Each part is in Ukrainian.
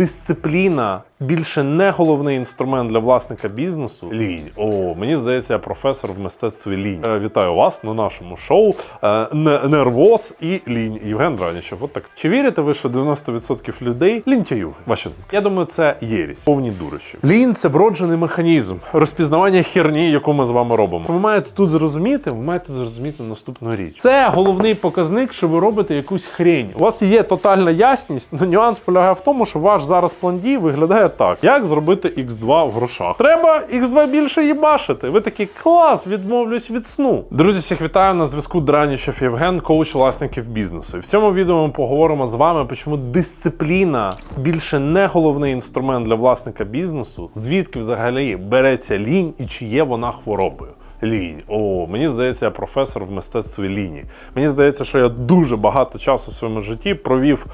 Дисципліна більше не головний інструмент для власника бізнесу. Лінь. О, мені здається, я професор в мистецтві лінь. Е, вітаю вас на нашому шоу е, Нервоз і лінь. Євген Дранічев. От так. Чи вірите ви, що 90% людей лінтяюги? Ваші думки? Я думаю, це єрість, повні дурощі. Лінь це вроджений механізм розпізнавання херні, яку ми з вами робимо. Ви маєте тут зрозуміти, ви маєте зрозуміти наступну річ. Це головний показник, що ви робите якусь хрень. У вас є тотальна ясність, але нюанс полягає в тому, що ваш зараз план дій виглядає так: як зробити X2 в грошах. Треба X2 більше їбашити. Ви такі клас, відмовлюсь від сну. Друзі, всіх вітаю на зв'язку Дранічев Євген, коуч власників бізнесу. І в цьому відео ми поговоримо з вами, чому дисципліна більше не головний інструмент для власника бізнесу, звідки взагалі береться лінь і чи є вона хворобою. Лінь. О, мені здається, я професор в мистецтві лінії. Мені здається, що я дуже багато часу в своєму житті провів.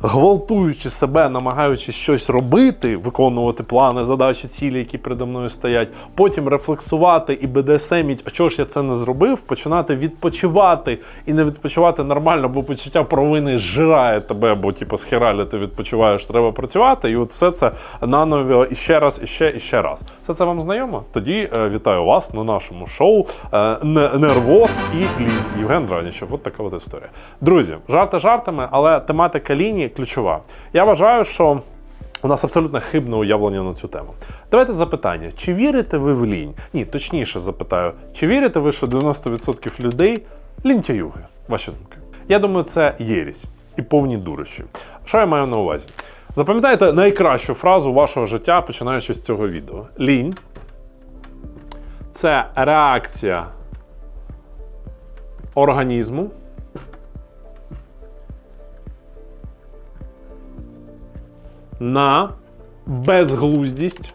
Гвалтуючи себе, намагаючись щось робити, виконувати плани, задачі, цілі, які передо мною стоять, потім рефлексувати і БДСМіть, а чого ж я це не зробив, починати відпочивати і не відпочивати нормально, бо почуття провини зжирає тебе, бо типу, з ти відпочиваєш, треба працювати. І от все це наново і ще раз, і ще, і ще раз. Все це вам знайомо? Тоді е, вітаю вас на нашому шоу е, Нервоз і лінь. Євген Дранічев. От така от історія. Друзі, жарти жартами, але тематика лінії ключова. Я вважаю, що. У нас абсолютно хибне уявлення на цю тему. Давайте запитання: чи вірите ви в лінь? Ні, точніше запитаю, чи вірите ви, що 90% людей лінтяюги? Ваші думки? Я думаю, це єрість і повні дурощі. Що я маю на увазі? Запам'ятайте найкращу фразу вашого життя, починаючи з цього відео. Лінь це реакція організму на безглуздість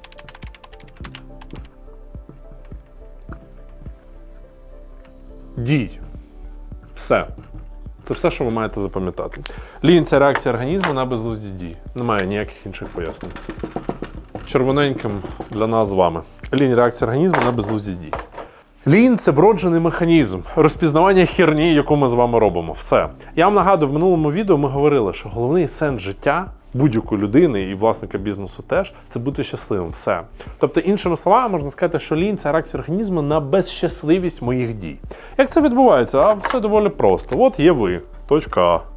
дій. Все. Це все, що ви маєте запам'ятати. Лінь це реакція організму на безглуздість дій. Немає ніяких інших пояснень. Червоненьким для нас з вами. Лінь реакція організму на безглуздість дій. Лінь це вроджений механізм розпізнавання херні, яку ми з вами робимо. Все. Я вам нагадую, в минулому відео ми говорили, що головний сенс життя будь-якої людини і власника бізнесу теж це бути щасливим. Все. Тобто, іншими словами, можна сказати, що лінь це реакція організму на безщасливість моїх дій. Як це відбувається? А все доволі просто. От є ви, точка А.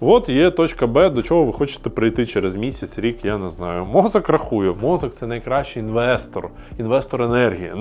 От є точка Б, до чого ви хочете прийти через місяць, рік, я не знаю. Мозок рахує. Мозок це найкращий інвестор, інвестор енергії,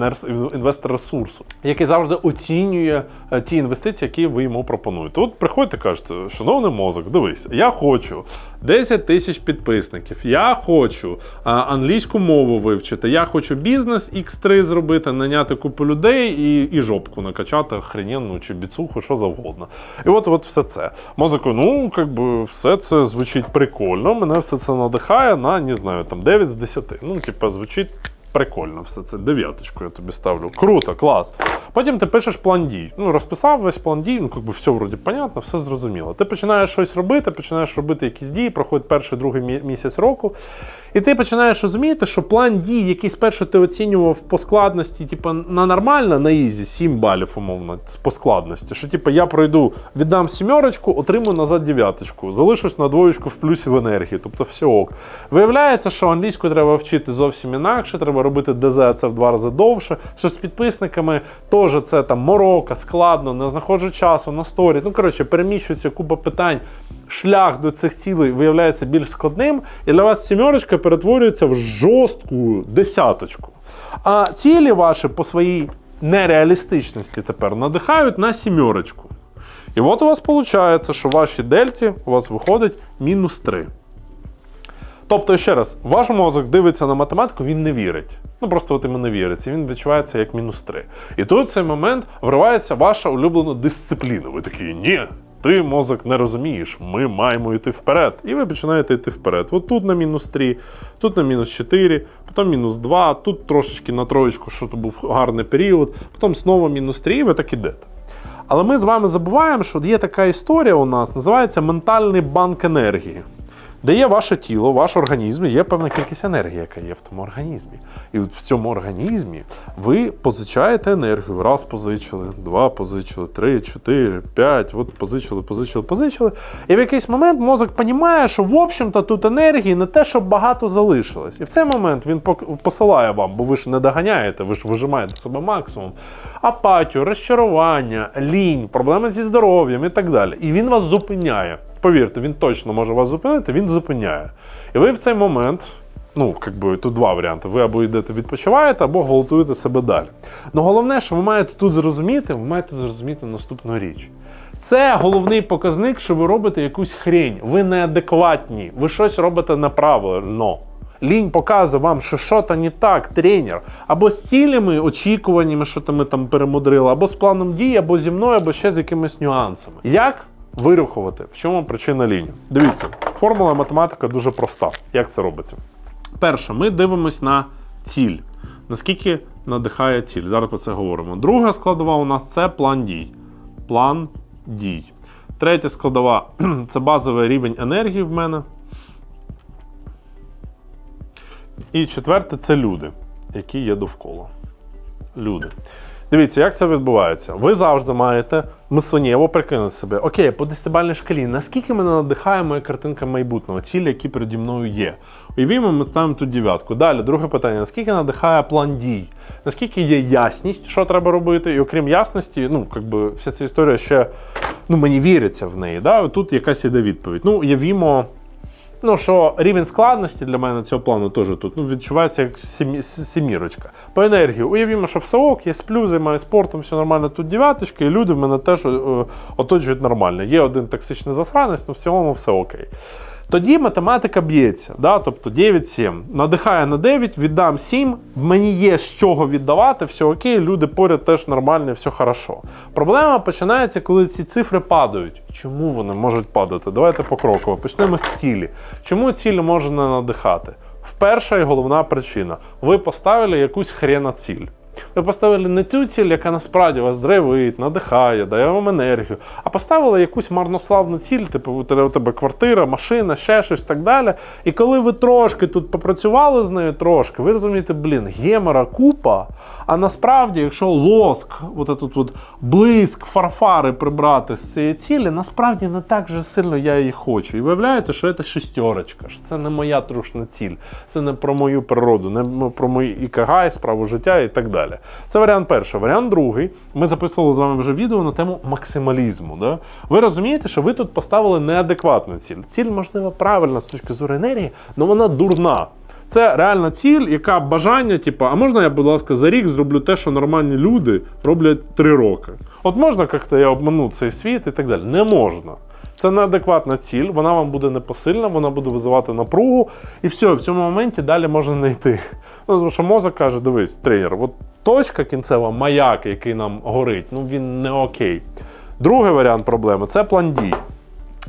інвестор ресурсу, який завжди оцінює е, ті інвестиції, які ви йому пропонуєте. От приходите, кажете, шановний мозок, дивись, я хочу 10 тисяч підписників, я хочу англійську мову вивчити, я хочу бізнес X3 зробити, наняти купу людей і, і жопку накачати охрененну чи біцуху, що завгодно. І от, от все це. Мозок, ну, як би, все це звучить прикольно, мене все це надихає на, не знаю, там 9 з 10. Ну, типа, звучить. Прикольно все це. Дев'яточку я тобі ставлю. Круто, клас. Потім ти пишеш план дій. Ну, розписав весь план дій, ну, якби все вроді понятно, все зрозуміло. Ти починаєш щось робити, починаєш робити якісь дії, проходить перший, другий місяць року. І ти починаєш розуміти, що план дій, який спершу ти оцінював по складності, типу, на нормально, на ізі, 7 балів, умовно, по складності. Що, типу, я пройду, віддам сімерочку, отримую назад дев'яточку, залишусь на двоєчку в плюсі в енергії, тобто все ок. Виявляється, що англійську треба вчити зовсім інакше, треба робити ДЗ це в два рази довше. Що з підписниками теж це там морока, складно, не знаходжу часу на сторі. Ну, коротше, переміщується купа питань. Шлях до цих цілей виявляється більш складним, і для вас сімерочка перетворюється в жорстку десяточку. А цілі ваші по своїй нереалістичності тепер надихають на сімерочку. І от у вас виходить, що в вашій дельті у вас виходить мінус 3. Тобто, ще раз, ваш мозок дивиться на математику, він не вірить. Ну просто от йому не віриться, він відчувається як мінус 3. І тут в цей момент вривається ваша улюблена дисципліна. Ви такі, ні, ти мозок не розумієш, ми маємо йти вперед. І ви починаєте йти вперед. От тут на мінус 3, тут на мінус 4, потім мінус 2, тут трошечки на троєчку, що то був гарний період, потім знову мінус 3, і ви так ідете. Але ми з вами забуваємо, що є така історія у нас, називається ментальний банк енергії. Де є ваше тіло, ваш організм, є певна кількість енергії, яка є в тому організмі. І от в цьому організмі ви позичаєте енергію. Раз позичили, два позичили, три, чотири, п'ять. От позичили, позичили, позичили. І в якийсь момент мозок розуміє, що в общем-то тут енергії не те, щоб багато залишилось. І в цей момент він посилає вам, бо ви ж не доганяєте, ви ж вижимаєте себе максимум. Апатію, розчарування, лінь, проблеми зі здоров'ям і так далі. І він вас зупиняє. Повірте, він точно може вас зупинити, він зупиняє. І ви в цей момент. Ну, як би тут два варіанти. Ви або йдете відпочиваєте, або гвалтуєте себе далі. Ну головне, що ви маєте тут зрозуміти, ви маєте зрозуміти наступну річ. Це головний показник, що ви робите якусь хрень. Ви неадекватні, ви щось робите неправильно. Лінь показує вам, що щось не так, тренер. Або з цілями, очікуваннями, що ми там перемудрили, або з планом дій, або зі мною, або ще з якимись нюансами. Як вирухувати? В чому причина лінії? Дивіться, формула математика дуже проста. Як це робиться? Перше, ми дивимось на ціль. Наскільки надихає ціль. Зараз про це говоримо. Друга складова у нас це план дій. План дій. Третя складова це базовий рівень енергії в мене. І четверте це люди, які є довкола. Люди. Дивіться, як це відбувається. Ви завжди маєте мисленнєво прикинути себе. Окей, по десятибальній шкалі, наскільки мене надихає моя картинка майбутнього, цілі, які переді мною є. Уявімо, ми ставимо тут дев'ятку. Далі, друге питання: наскільки надихає план дій? Наскільки є ясність, що треба робити? І окрім ясності, ну, якби вся ця історія ще ну, мені віриться в неї. Да? Тут якась іде відповідь. Ну, уявімо. Ну, що рівень складності для мене цього плану теж тут ну, відчувається як сімі- сімірочка. По енергії, уявімо, що все ок, я сплю, займаюся спортом, все нормально, тут дев'яточки, і люди в мене теж е, оточують нормально. Є один токсичний засранець, але в цілому все окей. Тоді математика б'ється, да? тобто 9-7. Надихає на 9, віддам 7, в мені є з чого віддавати, все окей, люди поряд теж нормальні, все хорошо. Проблема починається, коли ці цифри падають. Чому вони можуть падати? Давайте покроково. Почнемо з цілі. Чому ціль може не надихати? Перша і головна причина. Ви поставили якусь хрена ціль. Ви поставили не ту ціль, яка насправді вас драйвить, надихає, дає вам енергію, а поставили якусь марнославну ціль, типу у тебе, квартира, машина, ще щось так далі. І коли ви трошки тут попрацювали з нею трошки, ви розумієте, блін, гемора купа. А насправді, якщо лоск, от этот от блиск, фарфари прибрати з цієї цілі, насправді не так же сильно я її хочу. І виявляється, що це шестерочка, що це не моя трушна ціль, це не про мою природу, не про мої ікагай, справу життя і так далі. Це варіант перший. Варіант другий. Ми записували з вами вже відео на тему максималізму. Да? Ви розумієте, що ви тут поставили неадекватну ціль. Ціль, можливо, правильна з точки зору енергії, але вона дурна. Це реальна ціль, яка бажання, типу, а можна я, будь ласка, за рік зроблю те, що нормальні люди роблять три роки. От можна як-то я обману цей світ і так далі. Не можна. Це неадекватна ціль, вона вам буде непосильна, вона буде визивати напругу, і все, в цьому моменті далі можна не йти. Ну, тому що мозок каже: дивись, тренер, от точка кінцева, маяк, який нам горить, ну він не окей. Другий варіант проблеми це план дій.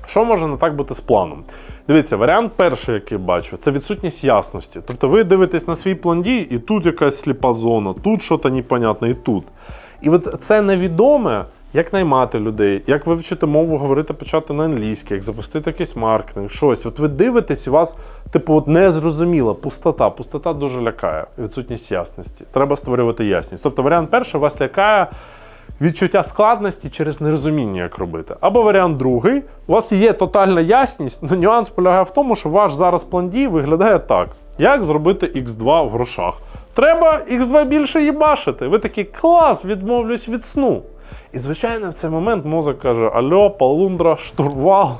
Що може не так бути з планом? Дивіться, варіант перший, який бачу, це відсутність ясності. Тобто ви дивитесь на свій план дій, і тут якась сліпа зона, тут щось непонятне, і тут. І от це невідоме, як наймати людей, як вивчити мову, говорити, почати на англійській, як запустити якийсь маркетинг, щось. От ви дивитесь, і вас, типу, от незрозуміла пустота. Пустота дуже лякає, відсутність ясності. Треба створювати ясність. Тобто варіант перший вас лякає відчуття складності через нерозуміння, як робити. Або варіант другий, у вас є тотальна ясність, але нюанс полягає в тому, що ваш зараз план дій виглядає так: як зробити X2 в грошах. Треба X2 більше їбашити. Ви такий клас, відмовлюсь від сну. І, звичайно, в цей момент мозок каже: Альо, полундра, штурвал,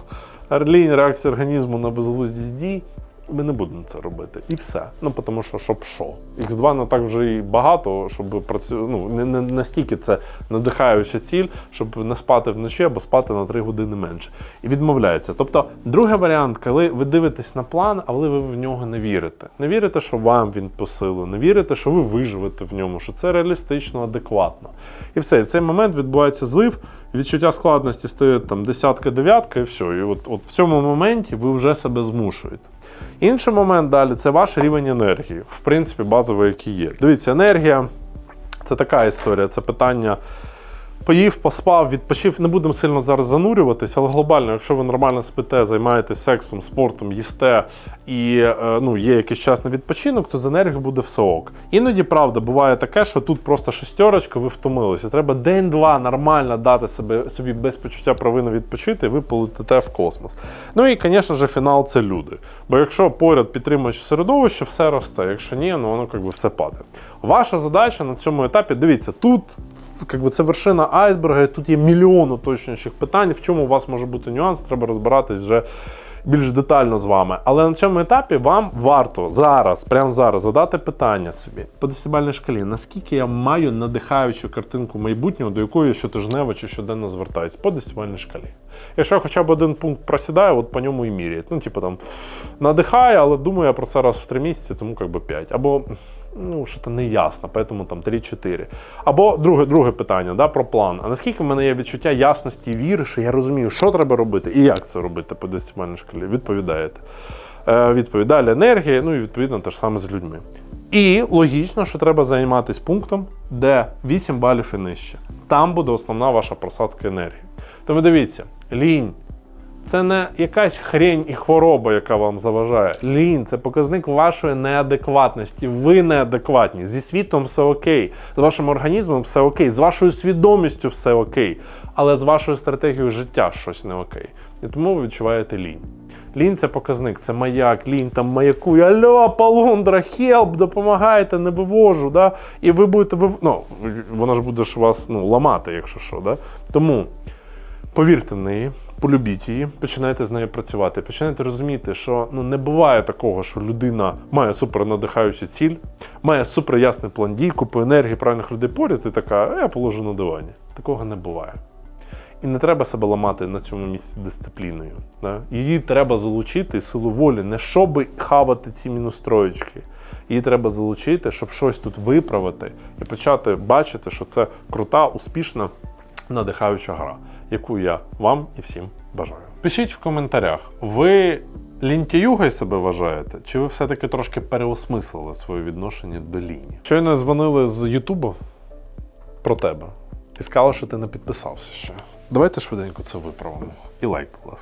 лінь реакція організму на безглузді дій. Ми не будемо це робити. І все. Ну, тому що, щоб що? Х2 не так вже і багато, щоб працю... ну, не, не настільки це надихаюча ціль, щоб не спати вночі або спати на 3 години менше. І відмовляється. Тобто, другий варіант, коли ви дивитесь на план, але ви в нього не вірите. Не вірите, що вам він по силу, не вірите, що ви виживете в ньому, що це реалістично, адекватно. І все. І в цей момент відбувається злив, відчуття складності стає там десятка, дев'ятка, і все. І от, от в цьому моменті ви вже себе змушуєте. Інший момент далі це ваш рівень енергії, в принципі, базовий, який є. Дивіться, енергія це така історія, це питання Поїв, поспав, відпочив. Не будемо сильно зараз занурюватися, але глобально, якщо ви нормально спите, займаєтесь сексом, спортом, їсте і е, ну, є якийсь час на відпочинок, то з енергією буде все ок. Іноді, правда, буває таке, що тут просто шестерочка, ви втомилися. Треба день-два нормально дати себе, собі без почуття провини відпочити, і ви полетите в космос. Ну і, звісно ж, фінал це люди. Бо якщо поряд підтримуючи середовище, все росте. Якщо ні, ну воно якби все падає. Ваша задача на цьому етапі, дивіться, тут якби, це вершина айсберга, і тут є мільйон уточнюючих питань. В чому у вас може бути нюанс, треба розбиратись вже більш детально з вами. Але на цьому етапі вам варто зараз, прямо зараз, задати питання собі по десібальній шкалі, наскільки я маю надихаючу картинку майбутнього, до якої щотижнево чи щоденно звертаюсь по десібальній шкалі. Якщо хоча б один пункт просідає, от по ньому і міряють. Ну, типу там надихає, але думаю я про це раз в три місяці, тому як би 5. Або ну, що то не ясно, поэтому там 3-4. Або друге, друге питання да, про план. А наскільки в мене є відчуття ясності і віри, що я розумію, що треба робити і як це робити по десимальній шкалі? Відповідаєте. Е, відповідь. Енергія, ну і відповідно те ж саме з людьми. І логічно, що треба займатися пунктом, де 8 балів і нижче. Там буде основна ваша просадка енергії. Тому дивіться, лінь. Це не якась хрень і хвороба, яка вам заважає. Лінь це показник вашої неадекватності. Ви неадекватні. Зі світом все окей, з вашим організмом все окей, з вашою свідомістю все окей, але з вашою стратегією життя щось не окей. І тому ви відчуваєте лінь. Лінь це показник, це маяк, лінь там маякує, альо, полундра, хелп, допомагайте, не вивожу. Да? І ви будете вив... ну, вона ж буде ж вас ну, ламати, якщо що. Да? Тому повірте в неї, полюбіть її, починайте з нею працювати. Починайте розуміти, що ну не буває такого, що людина має супер надихаючу ціль, має супер ясний план дій, купу енергії, правильних людей поряд, і така, «А я положу на дивані. Такого не буває. І не треба себе ламати на цьому місці дисципліною. Да? Її треба залучити силу волі, не щоб хавати ці мінустроєчки. Її треба залучити, щоб щось тут виправити і почати бачити, що це крута, успішна, надихаюча гра, яку я вам і всім бажаю. Пишіть в коментарях, ви лінтіюгою себе вважаєте, чи ви все-таки трошки переосмислили своє відношення до лінії? Щойно дзвонили з Ютубу про тебе і сказали, що ти не підписався ще. Давайте швиденько це виправимо. І лайк, будь ласка.